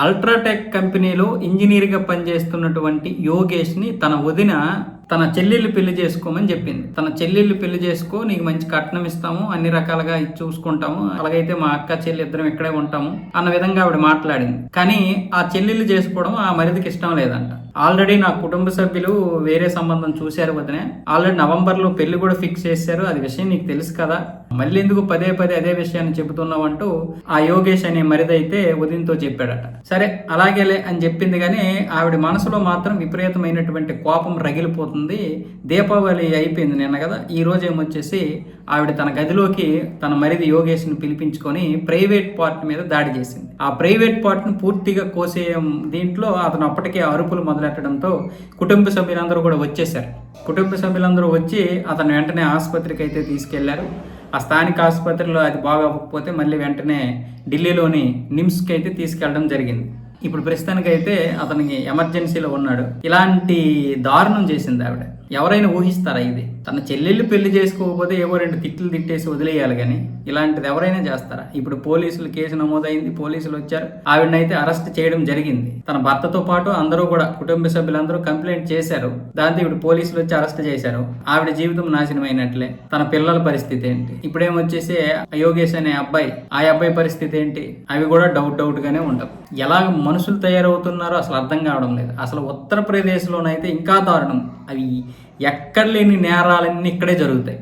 UltraTech కంపెనీలో ఇంజనీర్గా పనిచేస్తున్నటువంటి యోగేష్ని తన వదిన తన చెల్లెళ్ళు పెళ్ళి చేసుకోమని చెప్పింది. తన చెల్లెళ్ళు పెళ్ళి చేసుకో నీకు మంచి కట్నం ఇస్తాము అన్ని రకాలుగా చూసుకుంటాము. అలాగైతే మా అక్క చెల్లి ఇద్దరం ఇక్కడే ఉంటాము అన్న విధంగా ఆవిడ మాట్లాడింది. కానీ ఆ చెల్లెళ్ళు చేసుకోవడం ఆ మరిదికి ఇష్టం లేదంట. ఆల్రెడీ నా కుటుంబ సభ్యులు వేరే సంబంధం చూశారు వదినే. ఆల్రెడీ నవంబర్లో పెళ్ళి కూడా ఫిక్స్ చేశారు. అది విషయం నీకు తెలుసు కదా. మళ్ళీ ఎందుకు పదే పదే అదే విషయాన్ని చెబుతున్నావు అంటూ ఆ యోగేష్ అనే మరిదైతే ఉదయంతో చెప్పాడట. సరే అలాగేలే అని చెప్పింది కానీ ఆవిడ మనసులో మాత్రం విపరీతమైనటువంటి కోపం రగిలిపోతుంది. దీపావళి అయిపోయింది నిన్న కదా. ఈ రోజు ఏమొచ్చేసి ఆవిడ తన గదిలోకి తన మరిది యోగేష్ని పిలిపించుకొని ప్రైవేట్ పార్ట్ మీద దాడి చేసింది. ఆ ప్రైవేట్ పార్ట్ను పూర్తిగా కోసే దీంట్లో అతను అప్పటికే అరుపులు మొదలెట్టడంతో కుటుంబ సభ్యులందరూ కూడా వచ్చేసారు కుటుంబ సభ్యులందరూ వచ్చి అతను వెంటనే ఆసుపత్రికి అయితే తీసుకెళ్ళారు. ఆ స్థానిక ఆసుపత్రిలో అది బాగోకపోతే మళ్ళీ వెంటనే ఢిల్లీలోని నిమ్స్కి అయితే తీసుకెళ్ళడం జరిగింది. ఇప్పుడు ప్రస్తుతానికైతే అతనికి ఎమర్జెన్సీలో ఉన్నాడు. ఇలాంటి దారుణం చేసింది ఆవిడ. ఎవరైనా ఊహిస్తారా ఇది? తన చెల్లెళ్ళు పెళ్ళి చేసుకోకపోతే ఏవో రెండు తిట్లు తిట్టేసి వదిలేయాలి కానీ ఇలాంటిది ఎవరైనా చేస్తారా? ఇప్పుడు పోలీసులు కేసు నమోదైంది పోలీసులు వచ్చారు ఆవిడనైతే అరెస్ట్ చేయడం జరిగింది. తన భర్తతో పాటు అందరూ కూడా కుటుంబ సభ్యులందరూ కంప్లైంట్ చేశారు. దాంతో ఇప్పుడు పోలీసులు వచ్చి అరెస్ట్ చేశారు. ఆవిడ జీవితం నాశనం అయినట్లే తన పిల్లల పరిస్థితి ఏంటి? ఇప్పుడేమొచ్చేసి యోగేష్ అనే అబ్బాయి ఆ అబ్బాయి పరిస్థితి ఏంటి? అవి కూడా డౌట్ డౌట్ గానే ఉంటాం ఎలా మనుషులు తయారవుతున్నారో అసలు అర్థం కావడం లేదు. అసలు ఉత్తరప్రదేశ్లోనైతే ఇంకా దారుణం. అవి ఎక్కడ లేని నేరాలన్నీ ఇక్కడే జరుగుతాయి.